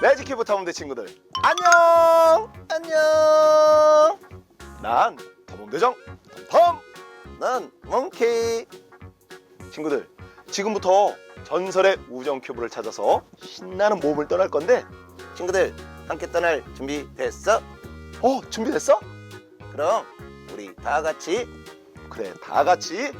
매직큐브 탐험대 친구들. 안녕! 안녕! 난 탐험대장. 탐탐 난 몽키. 친구들 지금부터 전설의 우정 큐브를 찾아서 신나는 모험을 떠날 건데 친구들 함께 떠날 준비 됐어? 어 준비됐어? 그럼 우리 다 같이 그래 다 같이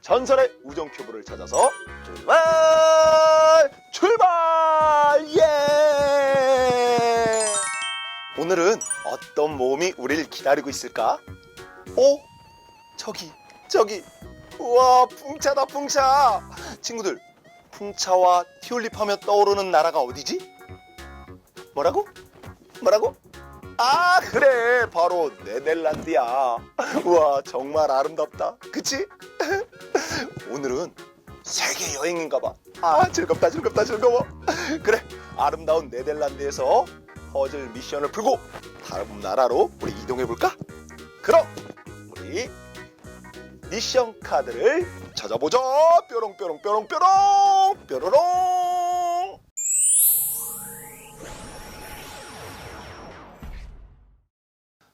전설의 우정 큐브를 찾아서 출발! 출발! 예 오늘은 어떤 모험이 우리를 기다리고 있을까? 어 저기 저기 우와 풍차다 풍차 친구들 풍차와 튤립 하면 떠오르는 나라가 어디지? 뭐라고? 뭐라고? 아 그래 바로 네덜란드야 우와 정말 아름답다 그치? 오늘은 세계 여행인가 봐 아 즐겁다 즐겁다 즐거워 그래 아름다운 네덜란드에서 퍼즐 미션을 풀고 다른 나라로 우리 이동해 볼까? 그럼 우리 미션 카드를 찾아보자 뾰롱 뾰롱 뾰롱 뾰롱 뾰로롱!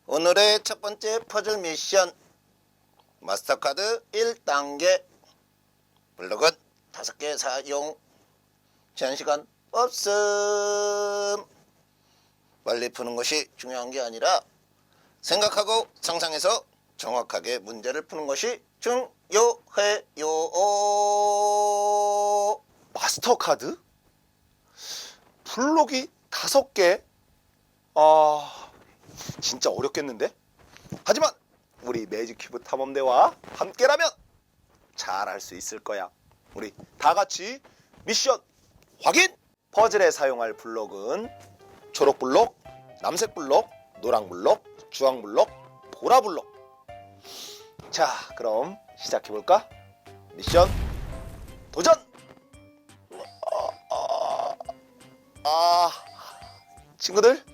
오늘의 첫 번째 퍼즐 미션 마스터카드 1단계. 블록은 5개 사용. 제한 시간 없음 빨리 푸는 것이 중요한 게 아니라 생각하고 상상해서 정확하게 문제를 푸는 것이 중요해요 마스터카드? 블록이 5개? 아... 진짜 어렵겠는데? 하지만 우리 매직큐브 탐험대와 함께라면 잘할 수 있을 거야. 우리 다 같이 미션 확인! 퍼즐에 사용할 블록은 초록 블록, 남색 블록, 노랑 블록, 주황 블록, 보라 블록. 자, 그럼 시작해 볼까? 미션 도전! 아, 아, 아, 친구들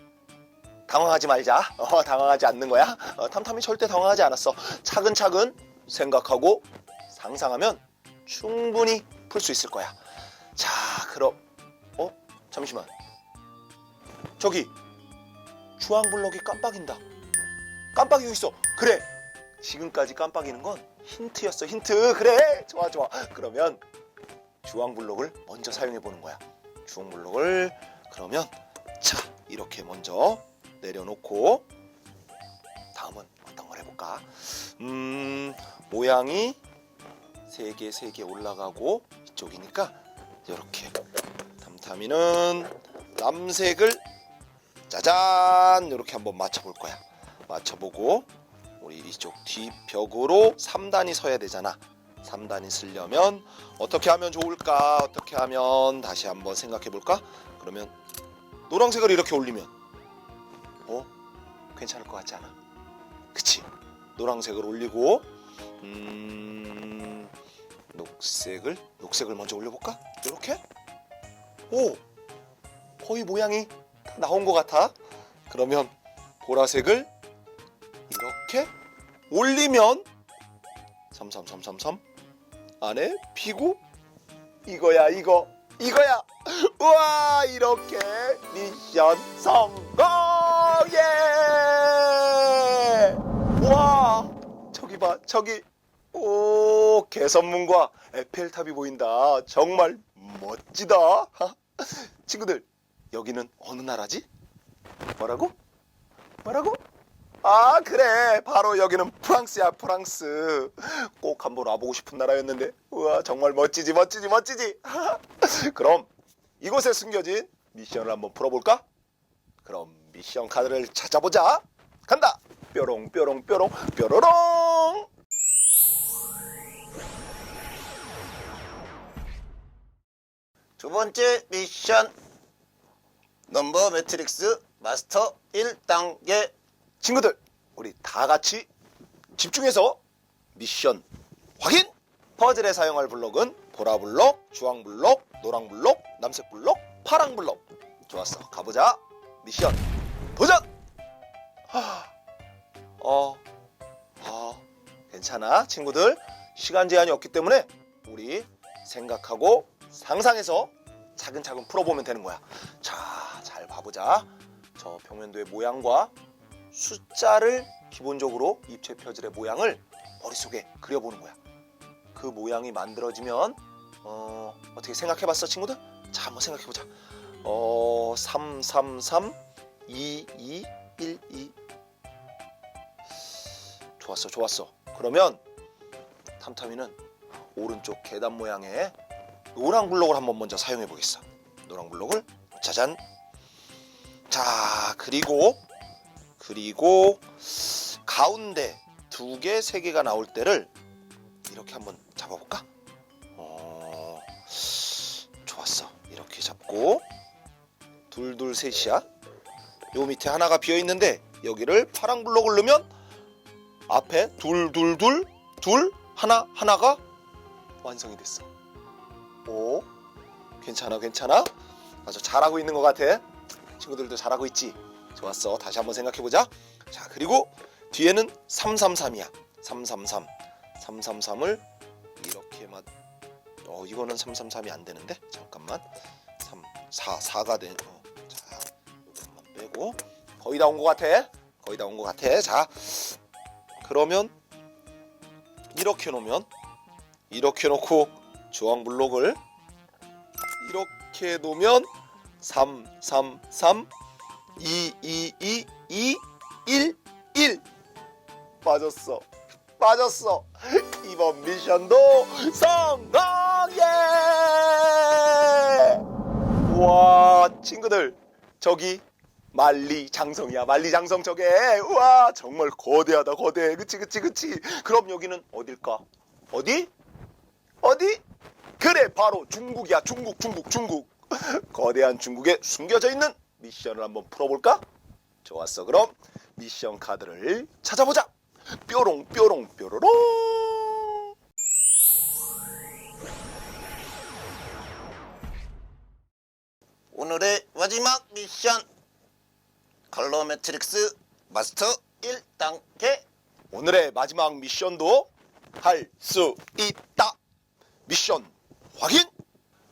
당황하지 말자. 어, 당황하지 않는 거야. 어, 탐탐이 절대 당황하지 않았어. 차근차근 생각하고 상상하면 충분히 풀 수 있을 거야. 자, 그럼 어? 잠시만. 저기 주황 블럭이 깜빡인다. 깜빡이고 있어. 그래. 지금까지 깜빡이는 건 힌트였어. 힌트. 그래. 좋아, 좋아. 그러면 주황 블럭을 먼저 사용해 보는 거야. 주황 블럭을 그러면 자, 이렇게 먼저 내려놓고 다음은 어떤 걸 해볼까? 음 모양이 세 개 세 개 올라가고 이쪽이니까 이렇게 담담이는 남색을 짜잔 이렇게 한번 맞춰볼 거야. 맞춰보고 우리 이쪽 뒷벽으로 3단이 서야 되잖아. 3단이 쓰려면 어떻게 하면 좋을까? 어떻게 하면 다시 한번 생각해 볼까? 그러면 노란색을 이렇게 올리면 어? 괜찮을 것 같지 않아? 그치? 노란색을 올리고 음... 녹색을 녹색을 먼저 올려볼까? 이렇게? 오! 거의 모양이 다 나온 것 같아. 그러면 보라색을 이렇게 올리면 3333 안에 피고 이거야 이거. 이거야. 우와 이렇게 미션 성공! 예! 우와 저기 봐 저기. 오 개선문과 에펠탑이 보인다. 정말 멋지다. 친구들 여기는 어느 나라지? 뭐라고? 뭐라고? 아 그래. 바로 여기는 프랑스야 프랑스. 꼭 한번 와보고 싶은 나라였는데. 우와 정말 멋지지 멋지지 멋지지. 그럼 이곳에 숨겨진 미션을 한번 풀어볼까? 그럼 미션 카드를 찾아보자. 간다. 뾰롱 뾰롱 뾰롱 뾰로롱. 두 번째 미션 넘버 매트릭스 마스터 1단계 친구들 우리 다 같이 집중해서 미션 확인! 퍼즐에 사용할 블록은 보라 블록, 주황 블록, 노랑 블록, 남색 블록, 파랑 블록. 좋았어. 가보자. 미션 도전! 하, 어, 아, 괜찮아 친구들. 시간 제한이 없기 때문에 우리 생각하고 상상해서 차근차근 풀어보면 되는 거야. 자. 가보자. 저 평면도의 모양과 숫자를 기본적으로 입체 표절의 모양을 머릿속에 그려보는 거야. 그 모양이 만들어지면 어, 어떻게 생각해봤어 친구들? 자 한번 생각해보자. 어, 3, 3, 3, 2, 2, 1, 2. 좋았어, 좋았어. 그러면 탐탐이는 오른쪽 계단 모양의 노랑 블록을 한번 먼저 사용해 보겠어. 노랑 블록을 짜잔. 자 그리고 그리고 가운데 두 개, 세 개가 나올 때를 이렇게 한번 잡아볼까? 어, 좋았어. 이렇게 잡고 둘 둘 셋이야. 요 밑에 하나가 비어 있는데 여기를 파랑 블록을 넣으면 앞에 둘 둘 둘 둘 하나 하나가 완성이 됐어. 오, 괜찮아, 괜찮아. 아주 잘하고 있는 것 같아. 친구들도 잘하고 있지. 좋았어. 다시 한번 생각해 보자. 자, 그리고 뒤에는 333이야. 333. 333을 이렇게 맞. 어, 이거는 333이 안 되는데. 잠깐만. 3 4 4가 된. 어, 자, 이것만 빼고 거의 다 온 것 같아. 거의 다 온 것 같아. 자, 그러면 이렇게 놓으면 이렇게 놓고 주황 블록을 이렇게 놓으면 3 3 3 2 2 2 2 1 1 빠졌어. 빠졌어. 이번 미션도 성공예 와 친구들. 저기 만리장성이야 만리장성 저게. 우와 정말 거대하다 거대. 그치 그치 그치. 그럼 여기는 어딜까? 어디? 어디? 그래 바로 중국이야 중국 중국 중국 거대한 중국에 숨겨져 있는 미션을 한번 풀어볼까? 좋았어. 그럼 미션 카드를 찾아보자. 뾰롱 뾰롱 뾰로롱. 오늘의 마지막 미션. 컬러 매트릭스 마스터 1단계. 오늘의 마지막 미션도 할 수 있다. 미션 확인.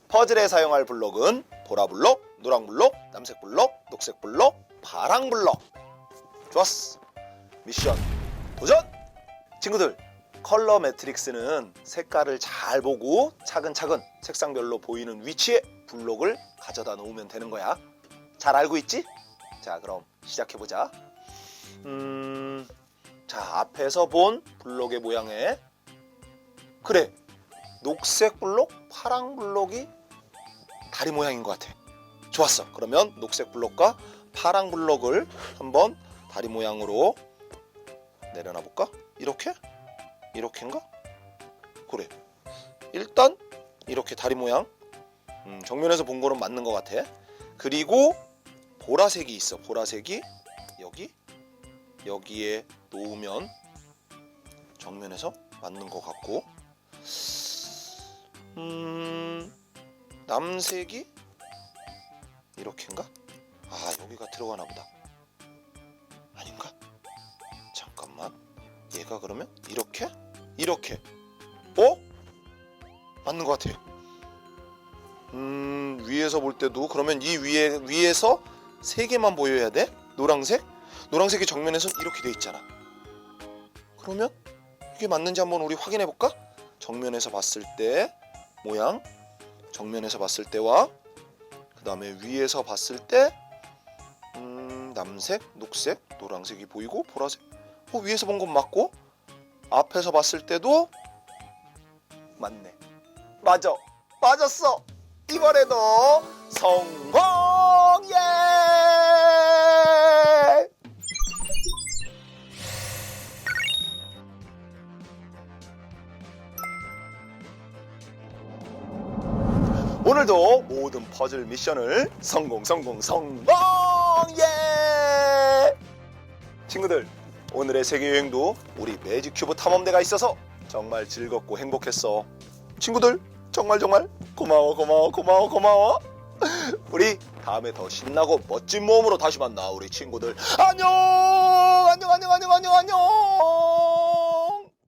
퍼즐에 사용할 블록은 보라 블록, 노랑 블록, 남색 블록, 녹색 블록, 파랑 블록. 좋았어. 미션 도전. 친구들, 컬러 매트릭스는 색깔을 잘 보고 차근차근 색상별로 보이는 위치에 블록을 가져다 놓으면 되는 거야. 잘 알고 있지? 자, 그럼 시작해 보자. 음, 자 앞에서 본 블록의 모양에 그래 녹색 블록 파랑 블록이 다리 모양인 것 같아. 좋았어. 그러면 녹색 블록과 파랑 블록을 한번 다리 모양으로 내려놔 볼까? 이렇게? 이렇게인가? 그래. 일단 이렇게 다리 모양. 음, 정면에서 본 거는 맞는 것 같아. 그리고 보라색이 있어. 보라색이 여기? 여기에 놓으면 정면에서 맞는 것 같고. 음 남색이 이렇게인가? 아 여기가 들어가나 보다 아닌가? 잠깐만 얘가 그러면 이렇게? 이렇게 어? 맞는 것 같아 음 위에서 볼 때도 그러면 이 위에 위에서 세 개만 보여야 돼? 노랑색? 노란색이 정면에선 이렇게 돼 있잖아. 그러면 이게 맞는지 한번 우리 확인해 볼까? 정면에서 봤을 때 모양, 정면에서 봤을 때와 그 다음에 위에서 봤을 때 음, 남색, 녹색, 노란색이 보이고 보라색. 어, 위에서 본 건 맞고 앞에서 봤을 때도 맞네. 맞아, 맞았어. 이번에도 성공! 퍼즐 미션을 성공 성공 성공! 예! 친구들 오늘의 세계 여행도 우리 매직 큐브 탐험대가 있어서 정말 즐겁고 행복했어. 친구들 정말 정말 고마워 고마워 고마워 고마워. 우리 다음에 더 신나고 멋진 모험으로 다시 만나 우리 친구들. 안녕! 안녕 안녕 안녕 안녕 안녕